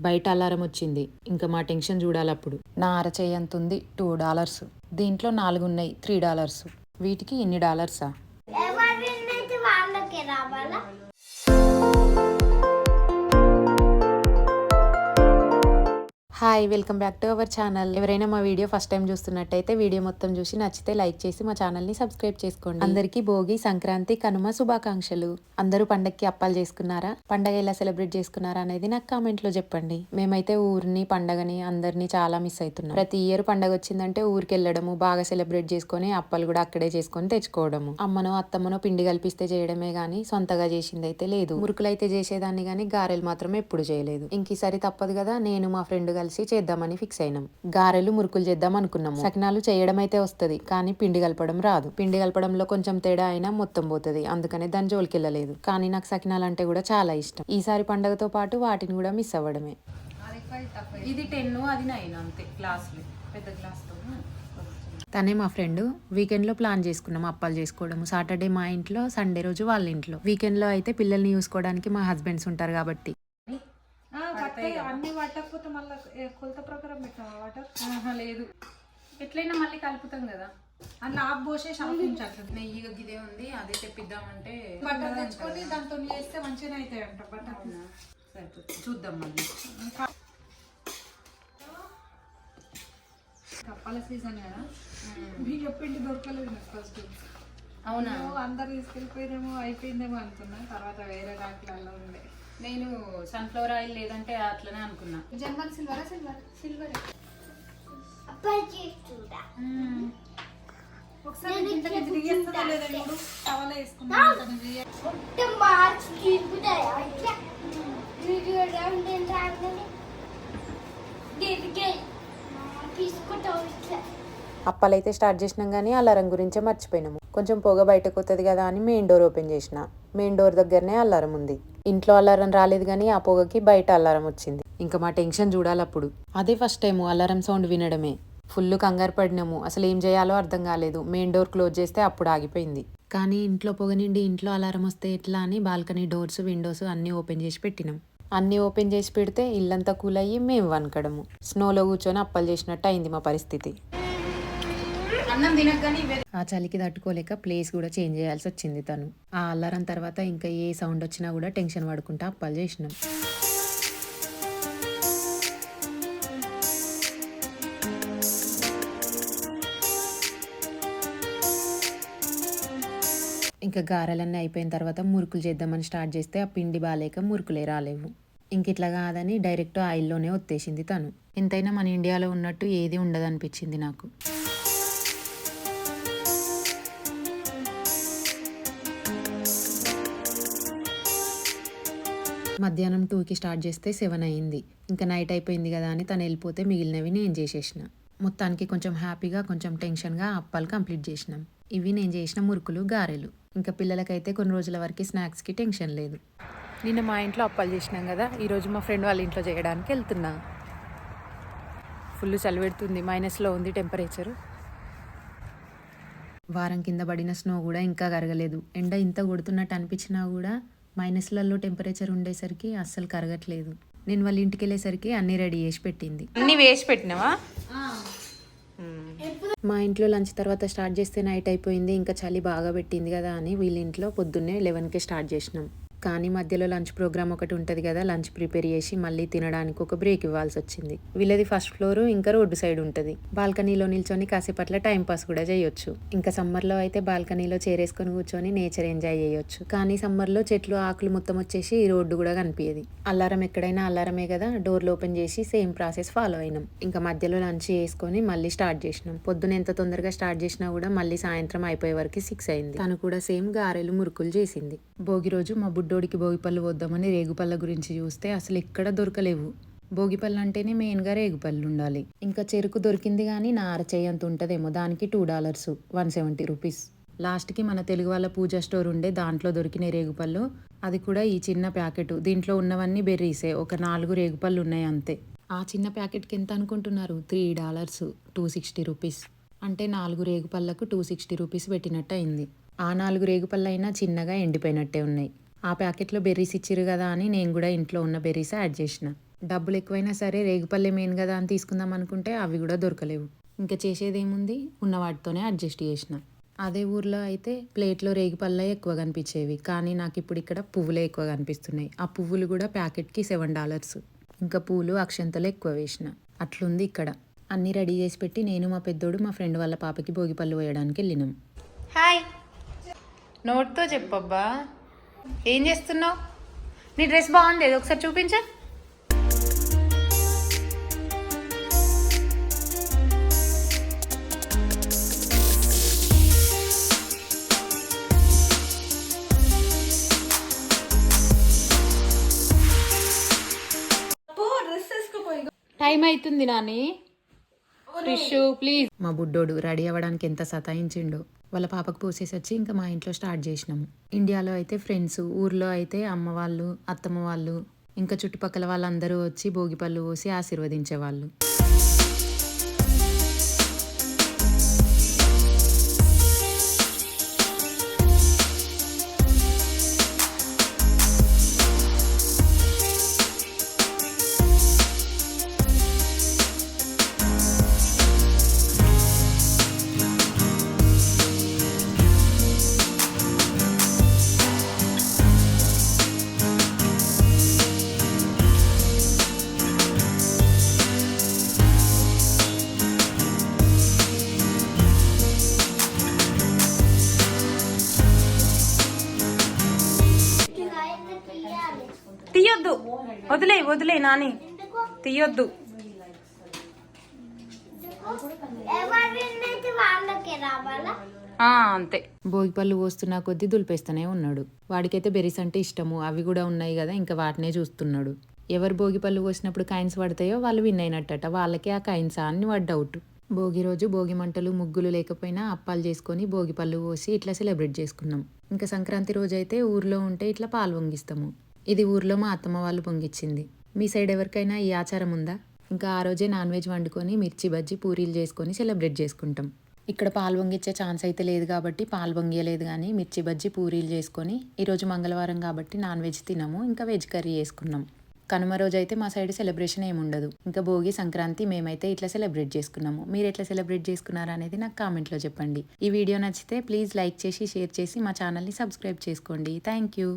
బయట అలారం వచ్చింది. ఇంకా మా టెన్షన్ చూడాలప్పుడు. నా అరచేయి అంత ఉంది టూ డాలర్స్. దీంట్లో నాలుగు ఉన్నాయి త్రీ డాలర్స్. వీటికి ఇన్ని డాలర్సా? Hi welcome back to our channel ఎవరైనా మా వీడియో ఫస్ట్ టైం చూస్తున్నట్టయితే వీడియో మొత్తం చూసి నచ్చితే లైక్ చేసి మా ఛానల్ని సబ్స్క్రైబ్ చేసుకోండి. అందరికీ భోగి సంక్రాంతి కనుమ శుభాకాంక్షలు. అందరూ పండక్కి అప్పాలు చేసుకున్నారా? పండగ ఎలా సెలబ్రేట్ చేసుకున్నారా అనేది నాకు కామెంట్లో చెప్పండి. మేమైతే ఊరిని పండగని అందరినీ చాలా మిస్ అవుతున్నాం. ప్రతి ఇయర్ పండగ వచ్చిందంటే ఊరికి వెళ్ళడము బాగా సెలబ్రేట్ చేసుకొని అప్పాలు కూడా అక్కడే చేసుకొని తెచ్చుకోవడము. అమ్మనో అత్తమ్మనో పిండి కల్పిస్తే చేయడమే కానీ సొంతగా చేసింది అయితే లేదు. మురుకులు అయితే చేసేదాన్ని కానీ గారెలు మాత్రమే ఎప్పుడు చేయలేదు. ఇంక ఈసారి తప్పదు కదా నేను మా ఫ్రెండ్ కలిసి చేద్దామని ఫిక్స్ అయినాం. గారెలు మురుకులు చేద్దాం అనుకున్నాము. సకినాలు చేయడం అయితే వస్తది కానీ పిండి కలపడం రాదు. పిండి కలపడంలో కొంచెం తేడా అయినా మొత్తం పోతుంది అందుకనే దాని జోలికి వెళ్ళలేదు. కానీ నాకు సకినాలు అంటే కూడా చాలా ఇష్టం. ఈసారి పండగతో పాటు వాటిని కూడా మిస్ అవ్వడమే. ఇది టెన్ అది నైన్ అంతే క్లాసులు. పెద్ద క్లాస్తో. తనే మా ఫ్రెండ్ వీకెండ్లో ప్లాన్ చేసుకున్నాం అప్పాలు చేసుకోవడం సాటర్డే మా ఇంట్లో సండే రోజు వాళ్ళ ఇంట్లో. వీకెండ్లో అయితే పిల్లల్ని చూసుకోవడానికి మా హస్బెండ్స్ ఉంటారు కాబట్టి. అన్ని పట్టకపోతే మళ్ళీ కొలత ప్రకారం పెట్టావా వాటర్? లేదు. ఎట్లయినా మళ్ళీ కలుపుతాం కదా. అన్ని ఆఫ్ పోసేసి ఆపించాలి నెయ్యి గిదే ఉంది అదే తెప్పిద్దామంటే బట్టర్ తెచ్చుకొని దాంతో చేస్తే మంచిగా అవుతాయి అంట బట్టర్ సరిపోతుంది. చూద్దాం మళ్ళీ. కప్పాల సీజన్ కదా. మీకు చెప్పిండి దొరకలేదు నాకు ఫస్ట్. అవునా? అందరు తీసుకెళ్ళిపోయినేమో అయిపోయిందేమో అనుకున్నా. తర్వాత వేరే దాంట్లో ఉండే. నేను సన్ఫ్లవర్ ఆయిల్ లేదంటే అట్లనే అనుకున్నా. జర్మన్ సిల్వరా సిల్వర్ సిల్వర్? అప్పాలైతే స్టార్ట్ చేసినాం కానీ అలారం గురించే మర్చిపోయినాము. కొంచెం పొగ బయటకు వస్తుంది కదా అని మెయిన్ డోర్ ఓపెన్ చేసిన. మెయిన్ డోర్ దగ్గరనే అలారం ఉంది. ఇంట్లో అలారం రాలేదు కానీ ఆ పొగకి బయట అలారం వచ్చింది. ఇంకా మా టెన్షన్ చూడాలప్పుడు. అదే ఫస్ట్ టైం అలారం సౌండ్ వినడమే. ఫుల్ కంగారు పడినాము. అసలు ఏం చేయాలో అర్థం కాలేదు. మెయిన్ డోర్ క్లోజ్ చేస్తే అప్పుడు ఆగిపోయింది. కానీ ఇంట్లో పొగ నిండి ఇంట్లో అలారం వస్తే ఎట్లా అని బాల్కనీ డోర్స్ విండోస్ అన్నీ ఓపెన్ చేసి పెట్టినాం. అన్నీ ఓపెన్ చేసి పెడితే ఇల్లంతా కూల్ అయ్యి మేము వనకడము స్నోలో కూర్చొని అప్పలు చేసినట్టు అయింది మా పరిస్థితి. అన్నం తినగానే ఆ చలికి తట్టుకోలేక ప్లేస్ కూడా చేంజ్ చేయాల్సి వచ్చింది తను. ఆ అల్లారం తర్వాత ఇంకా ఏ సౌండ్ వచ్చినా కూడా టెన్షన్ పడుకుంటా అప్పాలు చేసినాం. ఇంకా గారెలన్నీ అయిపోయిన తర్వాత మురుకులు చేద్దామని స్టార్ట్ చేస్తే ఆ పిండి బాగాలేక మురుకులే రాలేవు. ఇంక ఇట్లా కాదని డైరెక్ట్ ఆయిల్లోనే ఒత్తేసింది తను. ఎంతైనా మన ఇండియాలో ఉన్నట్టు ఏది ఉండదనిపించింది నాకు. మధ్యాహ్నం టూకి స్టార్ట్ చేస్తే సెవెన్ అయ్యింది ఇంకా నైట్ అయిపోయింది కదా అని తను వెళ్ళిపోతే మిగిలినవి నేను చేసేసిన. మొత్తానికి కొంచెం హ్యాపీగా కొంచెం టెన్షన్గా అప్పాలు కంప్లీట్ చేసినాం. ఇవి నేను చేసిన మురుకులు గారెలు. ఇంకా పిల్లలకైతే కొన్ని రోజుల వరకు స్నాక్స్కి టెన్షన్ లేదు. నిన్న మా ఇంట్లో అప్పాలు చేసినాం కదా ఈరోజు మా ఫ్రెండ్ వాళ్ళ ఇంట్లో చేయడానికి వెళ్తున్నా. ఫుల్ చలి పెడుతుంది మైనస్లో ఉంది టెంపరేచర్. వారం కింద పడిన స్నో కూడా ఇంకా కరగలేదు. ఎండ ఇంత కొడుతున్నట్టు అనిపించినా కూడా మైనస్లలో టెంపరేచర్ ఉండేసరికి అస్సలు కరగట్లేదు. నేను వాళ్ళ ఇంటికి వెళ్ళేసరికి అన్నీ రెడీ చేసి పెట్టింది. అన్ని వేసి పెట్టినావా? మా ఇంట్లో లంచ్ తర్వాత స్టార్ట్ చేస్తే నైట్ అయిపోయింది ఇంకా చలి బాగా పెట్టింది కదా అని వీళ్ళ ఇంట్లో పొద్దున్నే లెవెన్కే స్టార్ట్ చేసినాం. కానీ మధ్యలో లంచ్ ప్రోగ్రామ్ ఒకటి ఉంటుంది కదా లంచ్ ప్రిపేర్ చేసి మళ్ళీ తినడానికి ఒక బ్రేక్ ఇవ్వాల్సి వచ్చింది. వీళ్ళది ఫస్ట్ ఫ్లోర్ ఇంకా రోడ్డు సైడ్ ఉంటుంది. బాల్కనీలో నిల్చొని కాసేపట్ల టైం పాస్ కూడా చేయొచ్చు. ఇంకా సమ్మర్లో అయితే బాల్కనీలో చేరేసుకొని కూర్చొని నేచర్ ఎంజాయ్ చేయొచ్చు. కానీ సమ్మర్లో చెట్లు ఆకులు మొత్తం వచ్చేసి ఈ రోడ్డు కూడా కనిపించేది అల్లారం ఎక్కడైనా అల్లారమే కదా డోర్లు ఓపెన్ చేసి సేమ్ ప్రాసెస్ ఫాలో అయినాం. ఇంకా మధ్యలో లంచ్ చేసుకొని మళ్ళీ స్టార్ట్ చేసినాం. పొద్దున ఎంత తొందరగా స్టార్ట్ చేసినా కూడా మళ్ళీ సాయంత్రం అయిపోయే వరకు సిక్స్ అయింది. తను కూడా సేమ్ గారెలు మురుకులు చేసింది. భోగి రోజు మా బుడ్డోడికి భోగి పళ్ళు వద్దామని రేగుపళ్ళ గురించి చూస్తే అసలు ఎక్కడ దొరకలేవు. భోగిపళ్ళు అంటేనే మెయిన్గా రేగుపళ్ళు ఉండాలి. ఇంకా చెరుకు దొరికింది కానీ నా అరచేయి అంత ఉంటుందేమో దానికి two dollars one seventy rupees లాస్ట్కి మన తెలుగు వాళ్ళ పూజ స్టోర్ ఉండే దాంట్లో దొరికిన రేగుపళ్ళు అది కూడా ఈ చిన్న ప్యాకెట్. దీంట్లో ఉన్నవన్నీ బెర్రీసే ఒక నాలుగు రేగుపళ్ళు ఉన్నాయి అంతే. ఆ చిన్న ప్యాకెట్కి ఎంత అనుకుంటున్నారు? Three dollars two sixty rupees అంటే నాలుగు రేగుపళ్ళకు టూ సిక్స్టీ రూపీస్ పెట్టినట్టు అయింది. ఆ నాలుగు రేగుపళ్ళు అయినా చిన్నగా ఎండిపోయినట్టే ఉన్నాయి. ఆ ప్యాకెట్లో బెర్రీస్ ఇచ్చిరు కదా అని నేను కూడా ఇంట్లో ఉన్న బెర్రీస్ యాడ్ చేసిన. డబ్బులు ఎక్కువైనా సరే రేగుపల్లె మెయిన్ కదా అని తీసుకుందాం అనుకుంటే అవి కూడా దొరకలేవు. ఇంకా చేసేది ఏముంది ఉన్న వాటితోనే అడ్జస్ట్ చేసిన. అదే ఊర్లో అయితే ప్లేట్లో రేగిపల్లే ఎక్కువ కనిపించేవి. కానీ నాకు ఇప్పుడు ఇక్కడ పువ్వులే ఎక్కువ కనిపిస్తున్నాయి. ఆ పువ్వులు కూడా ప్యాకెట్కి సెవెన్ డాలర్స్. ఇంకా పూలు అక్షంతలు ఎక్కువ వేసిన. అట్లుంది ఇక్కడ. అన్నీ రెడీ చేసి పెట్టి నేను మా పెద్దోడు మా ఫ్రెండ్ వాళ్ళ పాపకి భోగిపళ్ళు వేయడానికి వెళ్ళినాం. హాయ్. నోట్తో చెప్పబ్బా. ఏం చేస్తున్నావు? నీ డ్రెస్ బాగుంది ఒకసారి చూపించా. టైం అవుతుంది నాని. టిష్యూ ప్లీజ్ మా బుడ్డోడు రెడీ అవ్వడానికి ఎంత సతాయించిండో. వాళ్ళ పాపకు పోసేసి వచ్చి ఇంకా మా ఇంట్లో స్టార్ట్ చేసినాము. ఇండియాలో అయితే ఫ్రెండ్స్ ఊర్లో అయితే అమ్మ వాళ్ళు అత్తమ్మ వాళ్ళు ఇంకా చుట్టుపక్కల వాళ్ళందరూ వచ్చి భోగిపళ్ళు పోసి ఆశీర్వదించేవాళ్ళు. వదిలే వదిలే నాని. తీయొద్దు. అంతే. భోగిపళ్ళు పోస్తున్నా కొద్దీ దులిపేస్తూనే ఉన్నాడు. వాడికైతే బెర్రీస్ అంటే ఇష్టము. అవి కూడా ఉన్నాయి కదా ఇంకా వాటినే చూస్తున్నాడు. ఎవరు భోగిపళ్ళు పోసినప్పుడు కాయిన్స్ పడతాయో వాళ్ళు విన్ అయినట్టట. వాళ్ళకే ఆ కాయిన్స్ అని వాడు డౌట్. భోగి రోజు భోగి మంటలు ముగ్గులు లేకపోయినా అప్పాలు చేసుకొని భోగిపళ్ళు పోసి ఇట్లా సెలబ్రేట్ చేసుకున్నాం. ఇంకా సంక్రాంతి రోజు అయితే ఊర్లో ఉంటే ఇట్లా పాలు పొంగిస్తాము. ఇది ఊర్లో మా అత్తమ్మ వాళ్ళు పొంగిచ్చింది. మీ సైడ్ ఎవరికైనా ఈ ఆచారం ఉందా? ఇంకా ఆ రోజే నాన్ వెజ్ వండుకొని మిర్చి బజ్జి పూరీలు చేసుకొని సెలబ్రేట్ చేసుకుంటాం. ఇక్కడ పాలు పొంగిచ్చే ఛాన్స్ అయితే లేదు కాబట్టి పాలు పొంగియలేదు కానీ మిర్చి బజ్జి పూరీలు చేసుకొని ఈరోజు మంగళవారం కాబట్టి నాన్ వెజ్ తినము ఇంకా వెజ్ కర్రీ చేసుకున్నాం. కనుమ రోజు అయితే మా సైడ్ సెలబ్రేషన్ ఏమి ఉండదు. ఇంకా భోగి సంక్రాంతి మేమైతే ఇట్లా సెలబ్రేట్ చేసుకున్నాము. మీరు ఎట్లా సెలబ్రేట్ చేసుకున్నారా అనేది నాకు కామెంట్లో చెప్పండి. ఈ వీడియో నచ్చితే ప్లీజ్ లైక్ చేసి షేర్ చేసి మా ఛానల్ని సబ్స్క్రైబ్ చేసుకోండి. Thank you.